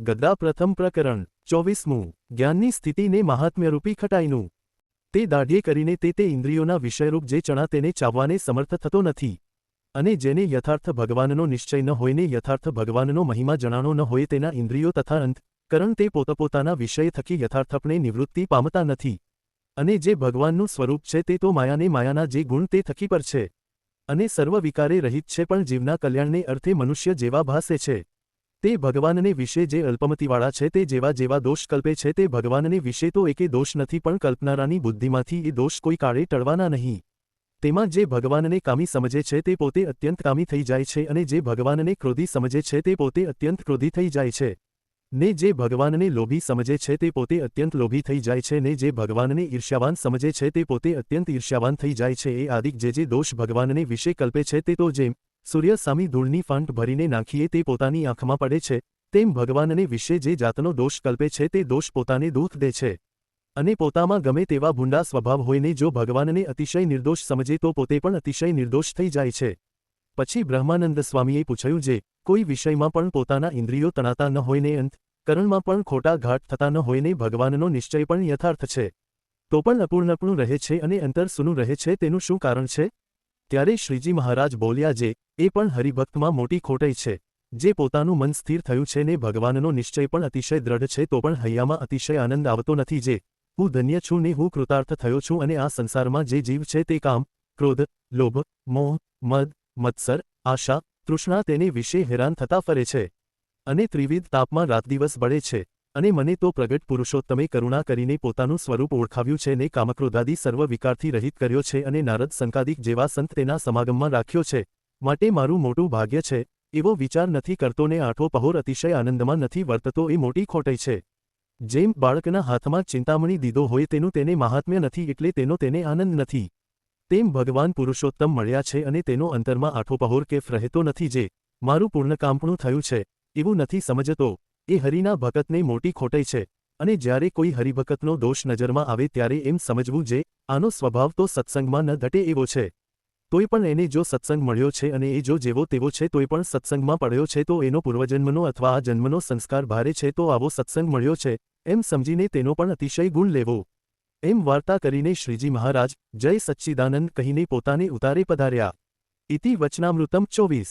ગદ્દા પ્રથમ પ્રકરણ, ચોવીસમું, જ્ઞાનની સ્થિતિને મહાત્મ્યરૂપી ખટાઈનું. તે દાઢીએ કરીને તે તે ઇન્દ્રિયોના વિષયરૂપ જે ચણા તેને ચાવવાને સમર્થ થતો નથી. અને જેને યથાર્થ ભગવાનનો નિશ્ચય ન હોય ને યથાર્થ ભગવાનનો મહિમા જણાનો ન હોય તેના ઇન્દ્રિયો તથા અંત, કરણ તે પોતપોતાના વિષય થકી યથાર્થપણે નિવૃત્તિ પામતા નથી. અને જે ભગવાનનું સ્વરૂપ છે તે તો માયાને માયાના જે ગુણ તે થકી પર છે. અને સર્વ વિકારે રહિત છે પણ જીવના કલ્યાણને અર્થે મનુષ્ય જેવા ભાસે છે. તે ભગવાનને વિશે જે અલ્પમતિવાળા છે તે જેવા જેવા દોષ કલ્પે છે તે ભગવાનને વિશે તો એકે દોષ નથી પણ કલ્પનારાની બુદ્ધિમાંથી એ દોષ કોઈ કાળે ટળવાના નહીં. તેમાં જે ભગવાનને કામી સમજે છે તે પોતે અત્યંત કામી થઈ જાય છે અને જે ભગવાનને ક્રોધી સમજે છે તે પોતે અત્યંત ક્રોધી થઈ જાય છે. ને જે ભગવાનને લોભી સમજે છે તે પોતે અત્યંત લોભી થઈ જાય છે ને જે ભગવાનને ઈર્ષ્યાવાન સમજે છે તે પોતે અત્યંત ઈર્ષ્યાવાન થઈ જાય છે એ આદિક જે જે દોષ ભગવાનને વિશે કલ્પે છે તે તો જેમ સૂર્ય સામી ધૂળની ફાંટ ભરીને નાખીએ તે પોતાની આંખમાં પડે છે, તેમ ભગવાનને વિશે જે જાતનો દોષ કલ્પે છે તે દોષ પોતાને દુઃખ દે છે. અને પોતામાં ગમે તેવા ભૂંડા સ્વભાવ હોઈને જો ભગવાનને અતિશય નિર્દોષ સમજે તો પોતે પણ અતિશય નિર્દોષ થઈ જાય છે. પછી બ્રહ્માનંદ સ્વામીએ પૂછ્યું જે, કોઈ વિષયમાં પણ પોતાના ઇન્દ્રિયો તણાતા ન હોયને અંત, કરણમાં પણ ખોટા ઘાટ થતા ન હોઈને ભગવાનનો નિશ્ચય પણ યથાર્થ છે. તો પણ અપૂર્ણપણું રહે છે અને અંતર સૂનું રહે છે તેનું શું કારણ છે? ત્યારે શ્રીજી મહારાજ બોલ્યા, જે, એ પણ હરિભક્તમાં મોટી ખોટઈ છે. જે પોતાનું મન સ્થિર થયું છે ને ભગવાનનો નિશ્ચય પણ અતિશય દ્રઢ છે, તો પણ હૈયામાં અતિશય આનંદ આવતો નથી. જે, હું ધન્ય છું ને હું કૃતાર્થ થયો છું અને આ સંસારમાં જે જીવ છે તે કામ, ક્રોધ, લોભ, મોહ, મદ, મત્સર, આશા, તૃષ્ણા તેને વિશે હેરાન થતા ફરે છે અને ત્રિવિધ તાપમાં રાતદિવસ બળે છે. અને મને તો પ્રગટ પુરુષોત્તમે કરુણા કરીને પોતાનું સ્વરૂપ ઓળખાવ્યું છે ને કામક્રોધાદી સર્વ વિકારથી રહિત કર્યો છે અને નારદ સંકાદિક જેવા સંત તેના સમાગમમાં રાખ્યો છે. માટે મારું મોટું ભાગ્ય છે, એવો વિચાર નથી કરતો ને આઠો પહોર અતિશય આનંદમાં નથી વર્તતો એ મોટી ખોટઈ છે. જેમ બાળકના હાથમાં ચિંતામણી દીધો હોય તેનું તેને મહાત્મ્ય નથી એટલે તેનો તેને આનંદ નથી. તેમ ભગવાન પુરુષોત્તમ મળ્યા છે અને તેનો અંતરમાં આઠો પહોર કેફ રહેતો નથી જે, મારું પૂર્ણકામપણું થયું છે, એવું નથી સમજતો. એ હરિના ભગતને મોટી ખોટાઈ છે અને જ્યારે કોઈ હરિભગતનો દોષ નજરમાં આવે ત્યારે એમ સમજવું જે આનો સ્વભાવ તો સત્સંગમાં ન ઘટે એવો છે. તોય પણ એને જો સત્સંગ મળ્યો છે અને એ જો જેવો તેવો છે તોય પણ સત્સંગમાં પડ્યો છે તો એનો પૂર્વજન્મનો અથવા આ જન્મનો સંસ્કાર ભારે છે તો આવો સત્સંગ મળ્યો છે એમ સમજીને તેનો પણ અતિશય ગુણ લેવો. એમ વાર્તા કરીને શ્રીજી મહારાજ જય સચ્ચિદાનંદ કહીને પોતાને ઉતારે પધાર્યા. ઇતિ વચનામૃતમ ચોવીસ.